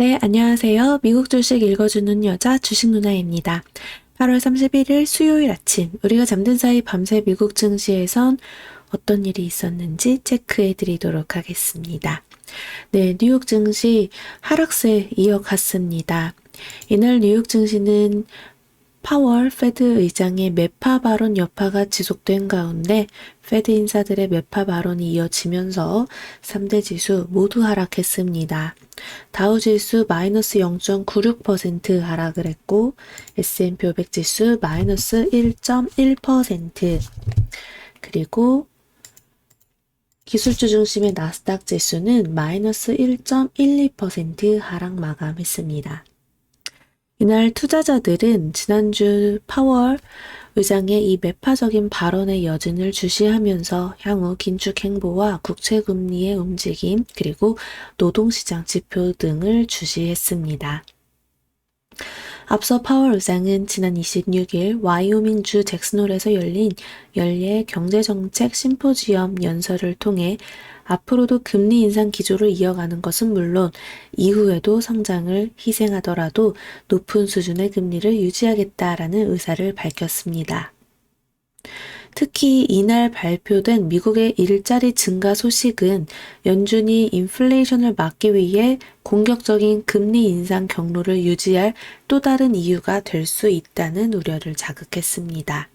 네, 안녕하세요. 미국 주식 읽어주는 여자 주식 누나입니다. 8월 31일 수요일 아침, 우리가 잠든 사이 밤새 미국 증시에선 어떤 일이 있었는지 체크해 드리도록 하겠습니다. 네, 뉴욕 증시 하락세 이어갔습니다. 이날 뉴욕 증시는 파월 페드 의장의 매파 발언 여파가 지속된 가운데 페드 인사들의 매파 발언이 이어지면서 3대 지수 모두 하락했습니다. 다우 지수 마이너스 0.96% 하락을 했고 S&P 500 지수 마이너스 1.1% 그리고 기술주 중심의 나스닥 지수는 마이너스 1.12% 하락 마감했습니다. 이날 투자자들은 지난주 파월 의장의 이 매파적인 발언의 여진을 주시하면서 향후 긴축 행보와 국채 금리의 움직임 그리고 노동시장 지표 등을 주시했습니다. 앞서 파월 의장은 지난 26일 와이오밍주 잭슨홀에서 열린 연례 경제정책 심포지엄 연설을 통해 앞으로도 금리 인상 기조를 이어가는 것은 물론 이후에도 성장을 희생하더라도 높은 수준의 금리를 유지하겠다라는 의사를 밝혔습니다. 특히 이날 발표된 미국의 일자리 증가 소식은 연준이 인플레이션을 막기 위해 공격적인 금리 인상 경로를 유지할 또 다른 이유가 될 수 있다는 우려를 자극했습니다.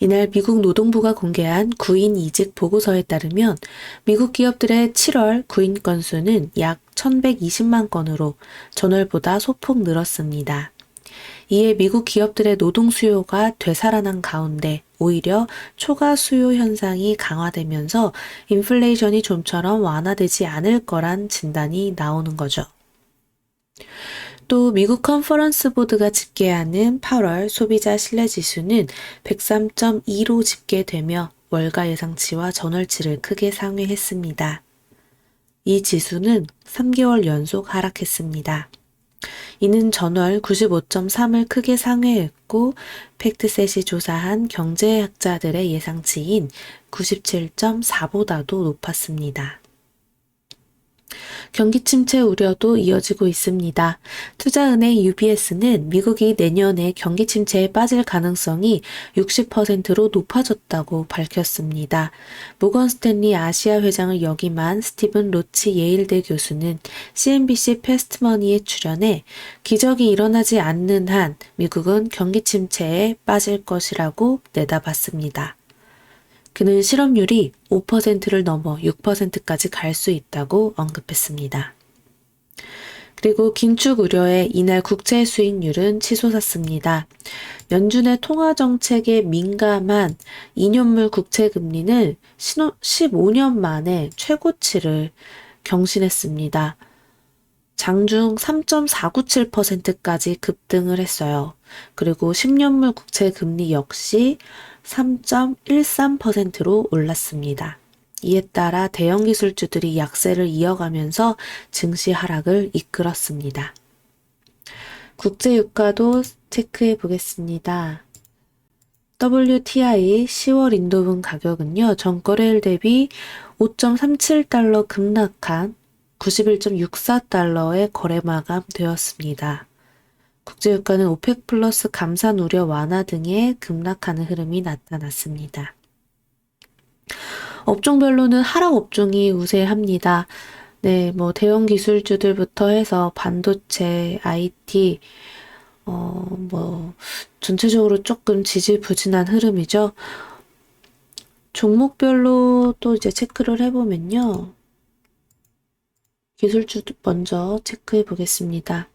이날 미국 노동부가 공개한 구인 이직 보고서에 따르면 미국 기업들의 7월 구인 건수는 약 1120만 건으로 전월보다 소폭 늘었습니다. 이에 미국 기업들의 노동 수요가 되살아난 가운데 오히려 초과 수요 현상이 강화되면서 인플레이션이 좀처럼 완화되지 않을 거란 진단이 나오는 거죠. 또 미국 컨퍼런스 보드가 집계하는 8월 소비자 신뢰 지수는 103.2로 집계되며 월가 예상치와 전월치를 크게 상회했습니다. 이 지수는 3개월 연속 하락했습니다. 이는 전월 95.3을 크게 상회했고 팩트셋이 조사한 경제학자들의 예상치인 97.4보다도 높았습니다. 경기 침체 우려도 이어지고 있습니다. 투자은행 UBS는 미국이 내년에 경기 침체에 빠질 가능성이 60%로 높아졌다고 밝혔습니다. 모건 스탠리 아시아 회장을 역임한 스티븐 로치 예일대 교수는 CNBC 패스트머니에 출연해 기적이 일어나지 않는 한 미국은 경기 침체에 빠질 것이라고 내다봤습니다. 그는 실업률이 5%를 넘어 6%까지 갈 수 있다고 언급했습니다. 그리고 긴축 우려에 이날 국채 수익률은 치솟았습니다. 연준의 통화 정책에 민감한 2년물 국채 금리는 15년 만에 최고치를 경신했습니다. 장중 3.497%까지 급등을 했어요. 그리고 10년물 국채 금리 역시 3.13%로 올랐습니다. 이에 따라 대형 기술주들이 약세를 이어가면서 증시 하락을 이끌었습니다. 국제 유가도 체크해 보겠습니다. WTI 10월 인도분 가격은요, 전거래일 대비 5.37달러 급락한 91.64달러에 거래 마감되었습니다. 국제유가는 오펙 플러스 감산 우려 완화 등의 급락하는 흐름이 나타났습니다. 업종별로는 하락 업종이 우세합니다. 네, 뭐 대형 기술주들부터 해서 반도체, IT, 어, 뭐 전체적으로 조금 지지부진한 흐름이죠. 종목별로 또 이제 체크를 해보면요. 기술주 먼저 체크해 보겠습니다.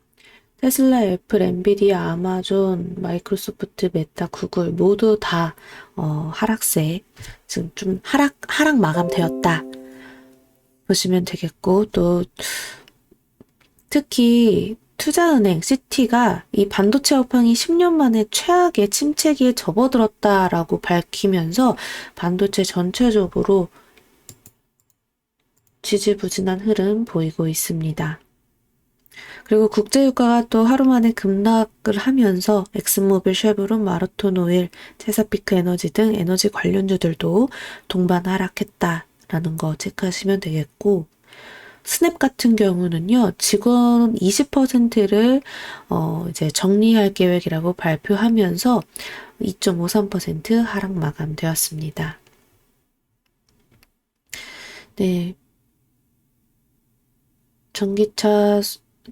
테슬라, 애플, 엔비디아, 아마존, 마이크로소프트, 메타, 구글 모두 다 어, 하락세 지금 좀 하락 하락 마감되었다 보시면 되겠고 또 특히 투자은행 시티가 이 반도체 업황이 10년 만에 최악의 침체기에 접어들었다라고 밝히면서 반도체 전체적으로 지지부진한 흐름 보이고 있습니다. 그리고 국제유가가 또 하루 만에 급락을 하면서 엑스모빌, 쉐브론, 마라톤 오일, 체사피크 에너지 등 에너지 관련주들도 동반 하락했다라는 거 체크하시면 되겠고 스냅 같은 경우는요, 직원 20%를 어, 이제 정리할 계획이라고 발표하면서 2.53% 하락 마감되었습니다. 네. 전기차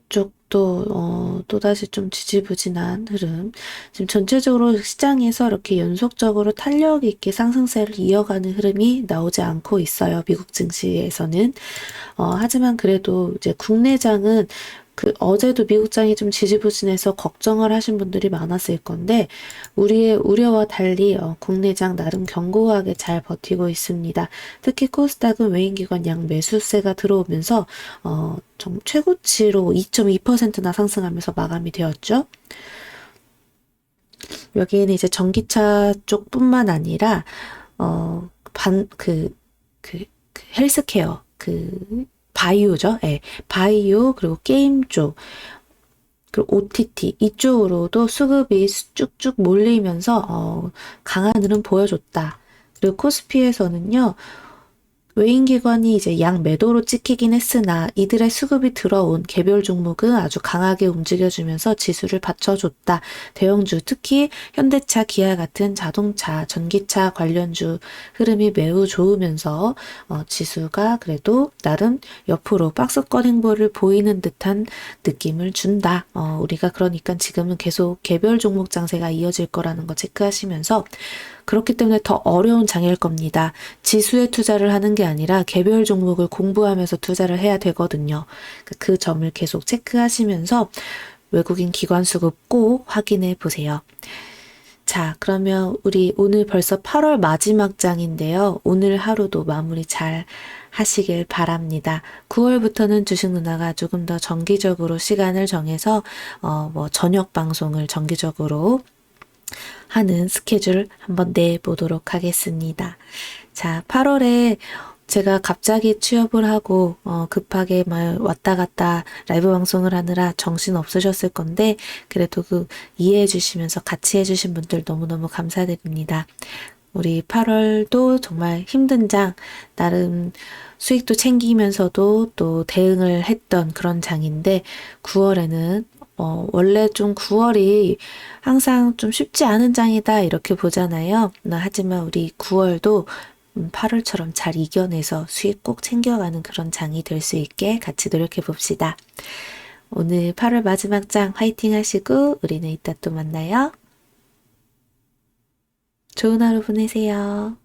쪽도 어, 또다시 좀 지지부진한 흐름. 지금 전체적으로 시장에서 이렇게 연속적으로 탄력 있게 상승세를 이어가는 흐름이 나오지 않고 있어요. 미국 증시에서는. 어, 하지만 그래도 이제 국내장은 그 어제도 미국장이 좀 지지부진해서 걱정을 하신 분들이 많았을 건데 우리의 우려와 달리 어, 국내장 나름 견고하게 잘 버티고 있습니다. 특히 코스닥은 외인기관 양 매수세가 들어오면서 어, 좀 최고치로 2.2%나 상승하면서 마감이 되었죠. 여기에는 이제 전기차 쪽뿐만 아니라 어, 반, 그, 그, 그 헬스케어, 그 바이오죠. 예. 바이오 그리고 게임 쪽 그리고 OTT 이쪽으로도 수급이 쭉쭉 몰리면서 어, 강한 흐름 보여줬다. 그리고 코스피에서는요. 외인기관이 이제 양 매도로 찍히긴 했으나 이들의 수급이 들어온 개별 종목은 아주 강하게 움직여주면서 지수를 받쳐줬다. 대형주 특히 현대차, 기아 같은 자동차, 전기차 관련주 흐름이 매우 좋으면서 어, 지수가 그래도 나름 옆으로 박스권 행보를 보이는 듯한 느낌을 준다. 어, 우리가 그러니까 지금은 계속 개별 종목 장세가 이어질 거라는 거 체크하시면서 그렇기 때문에 더 어려운 장일 겁니다. 지수에 투자를 하는 게 아니라 개별 종목을 공부하면서 투자를 해야 되거든요. 그 점을 계속 체크하시면서 외국인 기관 수급 꼭 확인해 보세요. 자, 그러면 우리 오늘 벌써 8월 마지막 장인데요. 오늘 하루도 마무리 잘 하시길 바랍니다. 9월부터는 주식 누나가 조금 더 정기적으로 시간을 정해서 어, 뭐 저녁 방송을 정기적으로 하는 스케줄 한번 내보도록 하겠습니다. 자, 8월에 제가 갑자기 취업을 하고 어, 급하게 막 왔다 갔다 라이브 방송을 하느라 정신 없으셨을 건데 그래도 그 이해해 주시면서 같이 해주신 분들 너무너무 감사드립니다. 우리 8월도 정말 힘든 장, 나름 수익도 챙기면서도 또 대응을 했던 그런 장인데 9월에는 어, 원래 좀 9월이 항상 좀 쉽지 않은 장이다 이렇게 보잖아요. 하지만 우리 9월도 8월처럼 음, 잘 이겨내서 수익 꼭 챙겨가는 그런 장이 될 수 있게 같이 노력해 봅시다. 오늘 8월 마지막 장 화이팅 하시고 우리는 이따 또 만나요. 좋은 하루 보내세요.